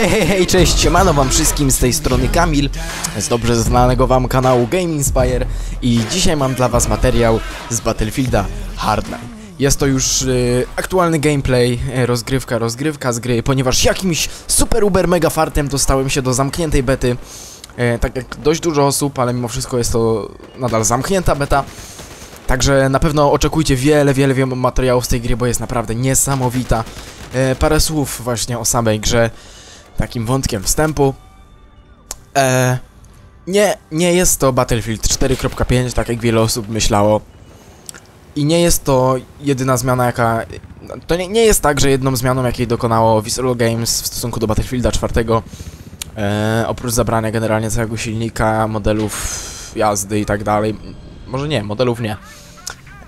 Hej, hej, hej, cześć, siemano wam wszystkim z tej strony Kamil z dobrze znanego wam kanału Game Inspire i dzisiaj mam dla was materiał z Battlefielda Hardline. Jest to już y, aktualny gameplay, y, rozgrywka, rozgrywka z gry, ponieważ jakimś super uber mega fartem dostałem się do zamkniętej bety. Y, tak jak dość dużo osób, ale mimo wszystko jest to nadal zamknięta beta. Także na pewno oczekujcie wiele, wiele, wiele materiałów z tej gry, bo jest naprawdę niesamowita. E, parę słów właśnie o samej grze, takim wątkiem wstępu. E, nie, nie jest to Battlefield 4.5, tak jak wiele osób myślało. I nie jest to jedyna zmiana, jaka... To nie, nie jest tak, że jedną zmianą, jakiej dokonało Visceral Games w stosunku do Battlefielda 4, e, oprócz zabrania generalnie całego silnika, modelów jazdy i tak dalej, może nie, modelów nie.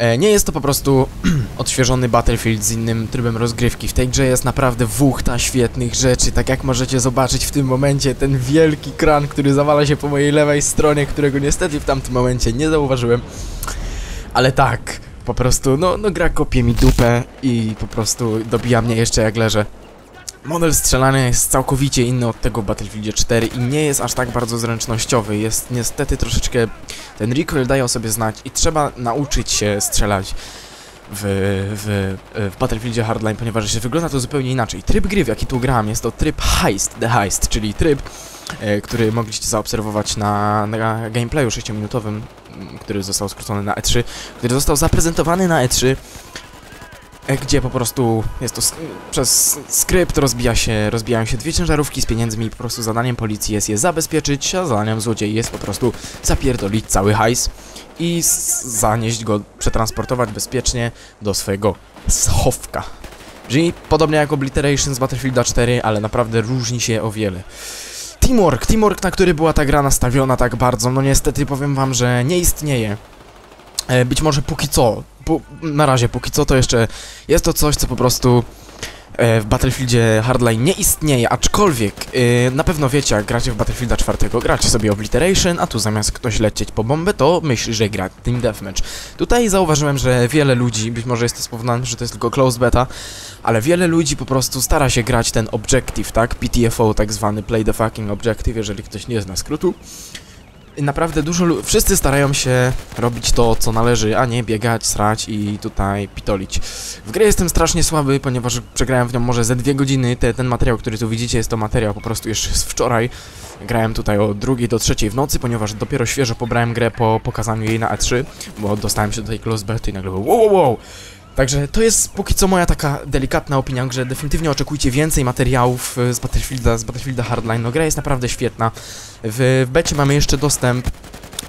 E, nie jest to po prostu odświeżony Battlefield z innym trybem rozgrywki. W tej grze jest naprawdę wuchta świetnych rzeczy, tak jak możecie zobaczyć w tym momencie ten wielki kran, który zawala się po mojej lewej stronie, którego niestety w tamtym momencie nie zauważyłem. Ale tak, po prostu, no, no gra kopie mi dupę i po prostu dobija mnie jeszcze jak leżę. Model strzelania jest całkowicie inny od tego w Battlefieldzie 4 i nie jest aż tak bardzo zręcznościowy. Jest niestety troszeczkę... Ten recoil daje o sobie znać i trzeba nauczyć się strzelać w, w, w Battlefieldzie Hardline, ponieważ wygląda to zupełnie inaczej. Tryb gry, w jaki tu gram, jest to tryb Heist, The Heist, czyli tryb, e, który mogliście zaobserwować na, na gameplayu 6-minutowym, który został skrócony na E3, który został zaprezentowany na E3 E, gdzie po prostu jest to przez skrypt rozbija się, rozbijają się dwie ciężarówki z pieniędzmi po prostu zadaniem policji jest je zabezpieczyć, a zadaniem złodziei jest po prostu zapierdolić cały hajs i zanieść go, przetransportować bezpiecznie do swojego schowka. Czyli podobnie jak Obliteration z Battlefielda 4, ale naprawdę różni się o wiele. Teamwork, teamwork, na który była ta gra nastawiona tak bardzo, no niestety powiem wam, że nie istnieje. E, być może póki co, na razie póki co to jeszcze jest to coś, co po prostu e, w Battlefieldzie Hardline nie istnieje, aczkolwiek e, na pewno wiecie, jak gracie w Battlefielda 4, gracie sobie Obliteration, a tu zamiast ktoś lecieć po bombę, to myśli, że gra Team Deathmatch. Tutaj zauważyłem, że wiele ludzi, być może jest to spowodowane, że to jest tylko closed beta, ale wiele ludzi po prostu stara się grać ten objective, tak? PTFO tak zwany, play the fucking objective, jeżeli ktoś nie zna skrótu naprawdę dużo wszyscy starają się robić to, co należy, a nie biegać, srać i tutaj pitolić. W grę jestem strasznie słaby, ponieważ przegrałem w nią może ze dwie godziny. Te, ten materiał, który tu widzicie, jest to materiał po prostu jeszcze z wczoraj. Grałem tutaj o drugiej do trzeciej w nocy, ponieważ dopiero świeżo pobrałem grę po pokazaniu jej na E3, bo dostałem się do tej close bety i nagle wow, wow, wow. Także to jest póki co moja taka delikatna opinia, że definitywnie oczekujcie więcej materiałów e, z Battlefielda, z Battlefielda Hardline. No gra jest naprawdę świetna. W, w becie mamy jeszcze dostęp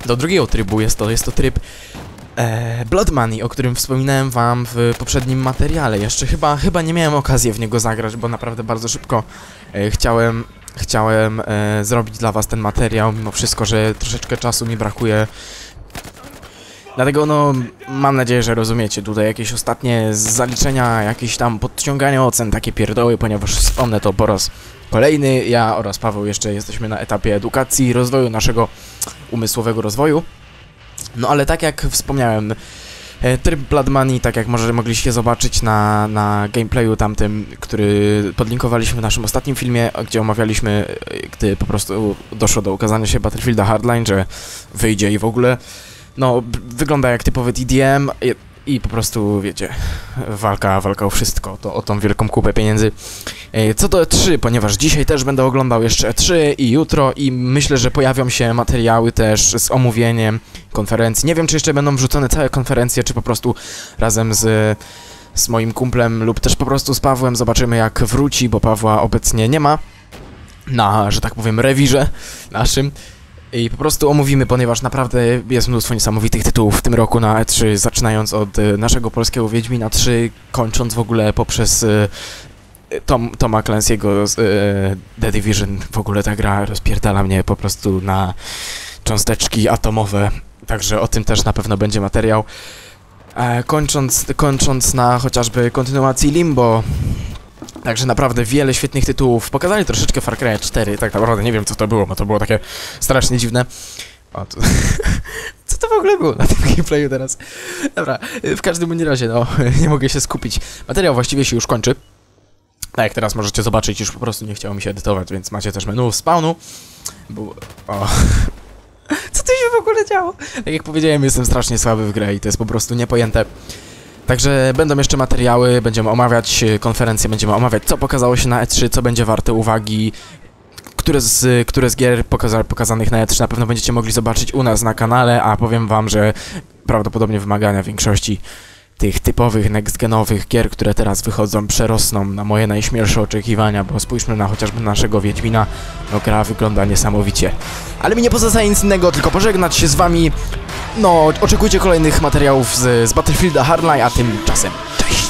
do drugiego trybu, jest to, jest to tryb e, Blood Money, o którym wspominałem wam w poprzednim materiale. Jeszcze chyba, chyba nie miałem okazji w niego zagrać, bo naprawdę bardzo szybko e, chciałem, chciałem e, zrobić dla was ten materiał, mimo wszystko, że troszeczkę czasu mi brakuje Dlatego no, mam nadzieję, że rozumiecie tutaj jakieś ostatnie zaliczenia, jakieś tam podciągania ocen, takie pierdoły, ponieważ wspomnę to po raz kolejny. Ja oraz Paweł jeszcze jesteśmy na etapie edukacji rozwoju naszego umysłowego rozwoju. No ale tak jak wspomniałem, e, tryb Blood Money, tak jak może mogliście zobaczyć na, na gameplayu tamtym, który podlinkowaliśmy w naszym ostatnim filmie, gdzie omawialiśmy, e, gdy po prostu doszło do ukazania się Battlefielda Hardline, że wyjdzie i w ogóle no, wygląda jak typowy TDM i, i, po prostu, wiecie, walka, walka o wszystko, to o tą wielką kupę pieniędzy. E, co do E3, ponieważ dzisiaj też będę oglądał jeszcze E3 i jutro i myślę, że pojawią się materiały też z omówieniem konferencji. Nie wiem, czy jeszcze będą wrzucone całe konferencje, czy po prostu razem z z moim kumplem lub też po prostu z Pawłem zobaczymy jak wróci, bo Pawła obecnie nie ma na, że tak powiem, rewirze naszym. I po prostu omówimy, ponieważ naprawdę jest mnóstwo niesamowitych tytułów w tym roku na E3, zaczynając od e, naszego polskiego Wiedźmina 3, kończąc w ogóle poprzez e, Tom, Toma Clancy'ego z e, The Division. W ogóle ta gra rozpierdala mnie po prostu na cząsteczki atomowe, także o tym też na pewno będzie materiał. kończąc, kończąc na chociażby kontynuacji Limbo, Także naprawdę wiele świetnych tytułów. Pokazali troszeczkę Far Cry 4, tak naprawdę nie wiem co to było, bo to było takie strasznie dziwne. O, to... co to w ogóle było na tym gameplayu teraz? Dobra, w każdym razie, no, nie mogę się skupić. Materiał właściwie się już kończy. Tak jak teraz możecie zobaczyć, już po prostu nie chciało mi się edytować, więc macie też menu spawnu. Bo... O. Co tu się w ogóle działo? Tak jak powiedziałem, jestem strasznie słaby w grę i to jest po prostu niepojęte. Także będą jeszcze materiały, będziemy omawiać e, konferencję, będziemy omawiać co pokazało się na E3, co będzie warte uwagi, które z, które z gier pokaza pokazanych na E3 na pewno będziecie mogli zobaczyć u nas na kanale, a powiem wam, że prawdopodobnie wymagania większości tych typowych next-genowych gier, które teraz wychodzą, przerosną na moje najśmielsze oczekiwania, bo spójrzmy na chociażby naszego Wiedźmina, no gra wygląda niesamowicie. Ale mi nie pozostaje nic innego, tylko pożegnać się z wami. No, oczekujcie kolejnych materiałów z, z Battlefielda Hardline, a tymczasem cześć!